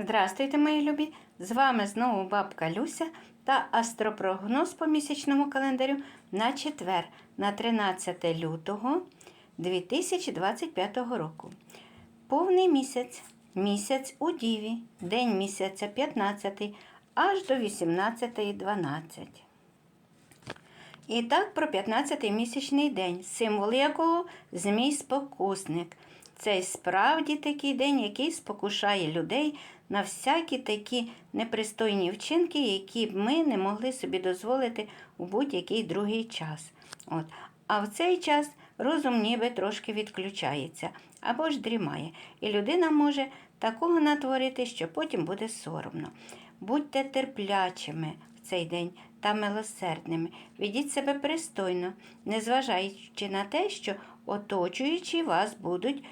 Здрастуйте, мої любі! З вами знову бабка Люся та астропрогноз по місячному календарю на четвер, на 13 лютого 2025 року. Повний місяць, місяць у Діві, день місяця 15 аж до 18.12. І так про 15-й місячний день, символ якого змій спокусник. Це справді такий день, який спокушає людей на всякі такі непристойні вчинки, які б ми не могли собі дозволити у будь-який другий час. От. А в цей час розум ніби трошки відключається або ж дрімає, і людина може такого натворити, що потім буде соромно. Будьте терплячими в цей день та милосердними. Ведіть себе пристойно, незважаючи на те, що оточуючі вас будуть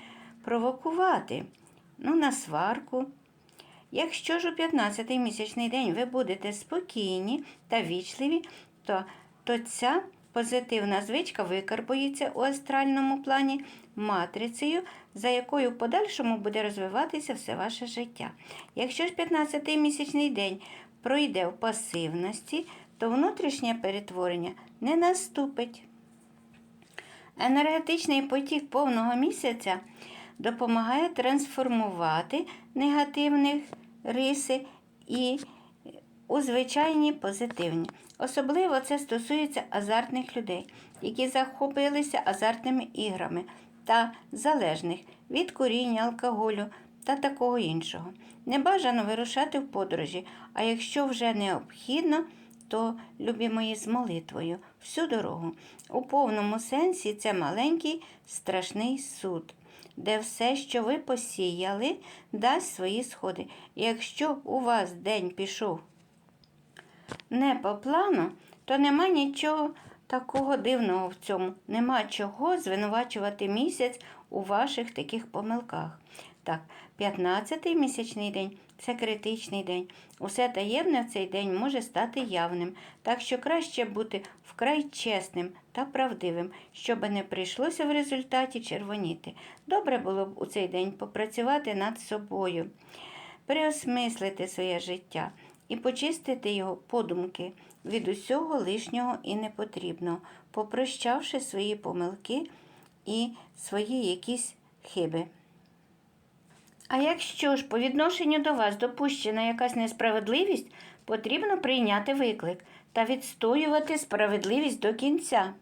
провокувати. Ну, на сварку. Якщо ж у 15-й місячний день ви будете спокійні та вічливі, то, то ця позитивна звичка викарбується у астральному плані матрицею, за якою в подальшому буде розвиватися все ваше життя. Якщо ж 15-й місячний день пройде в пасивності, то внутрішнє перетворення не наступить. Енергетичний потік повного місяця допомагає трансформувати негативні риси і у звичайні позитивні. Особливо це стосується азартних людей, які захопилися азартними іграми та залежних від куріння, алкоголю та такого іншого. Не бажано вирушати в подорожі, а якщо вже необхідно, то, любі мої, з молитвою всю дорогу. У повному сенсі це маленький страшний суд, де все, що ви посіяли, дасть свої сходи. Якщо у вас день пішов не по плану, то нема нічого такого дивного в цьому. Нема чого звинувачувати місяць у ваших таких помилках. Так, 15-й місячний день це критичний день. Усе таємне в цей день може стати явним, так що краще бути вкрай чесним та правдивим, щоб не прийшлося в результаті червоніти. Добре було б у цей день попрацювати над собою, переосмислити своє життя і почистити його подумки від усього лишнього і непотрібного, попрощавши свої помилки і свої якісь хиби. А якщо ж по відношенню до вас допущена якась несправедливість, потрібно прийняти виклик та відстоювати справедливість до кінця.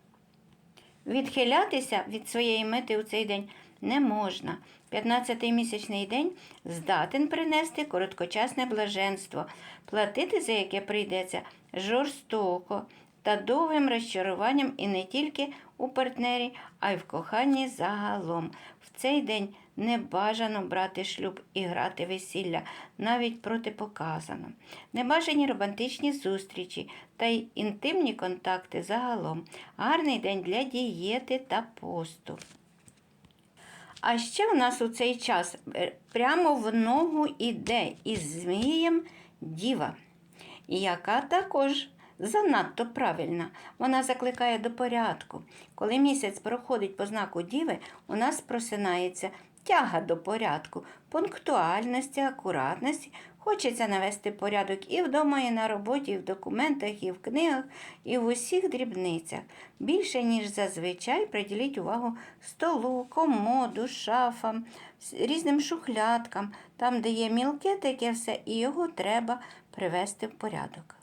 Відхилятися від своєї мети у цей день не можна. 15-й місячний день здатен принести короткочасне блаженство, платити за яке прийдеться жорстоко та довгим розчаруванням і не тільки у партнері, а й в коханні загалом. В цей день не бажано брати шлюб і грати весілля, навіть протипоказано. Небажані романтичні зустрічі та й інтимні контакти загалом. Гарний день для дієти та посту. А ще у нас у цей час е, прямо в ногу іде із Змієм діва, яка також занадто правильна. Вона закликає до порядку. Коли місяць проходить по знаку діви, у нас просинається тяга до порядку, пунктуальності, акуратності. Хочеться навести порядок і вдома, і на роботі, і в документах, і в книгах, і в усіх дрібницях. Більше, ніж зазвичай, приділіть увагу столу, комоду, шафам, різним шухлядкам, там, де є мілке таке все, і його треба привести в порядок.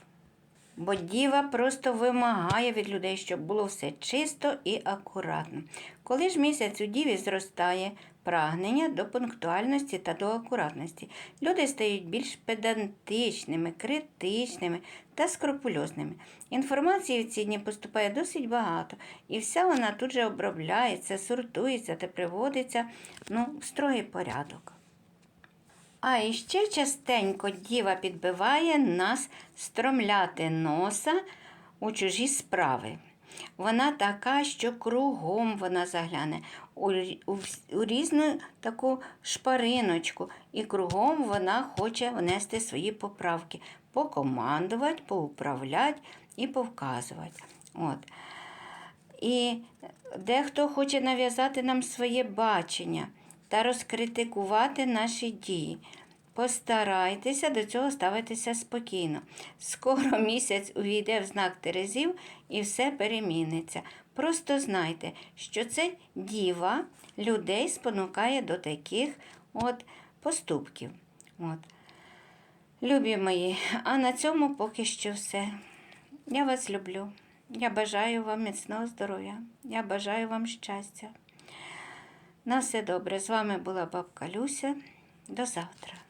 Бо діва просто вимагає від людей, щоб було все чисто і акуратно. Коли ж місяць у діві зростає прагнення до пунктуальності та до акуратності, люди стають більш педантичними, критичними та скрупульозними. Інформації в ці дні поступає досить багато, і вся вона тут же обробляється, сортується та приводиться ну, в строгий порядок. А іще частенько діва підбиває нас стромляти носа у чужі справи. Вона така, що кругом вона загляне у, у, у різну таку шпариночку, і кругом вона хоче внести свої поправки, покомандувати, поуправляти і повказувати. От. І дехто хоче нав'язати нам своє бачення та розкритикувати наші дії. Постарайтеся до цього ставитися спокійно. Скоро місяць увійде в знак Терезів і все переміниться. Просто знайте, що це діва людей спонукає до таких от поступків. От. Любі мої, а на цьому поки що все. Я вас люблю. Я бажаю вам міцного здоров'я. Я бажаю вам щастя. На все добре. З вами була бабка Люся. До завтра.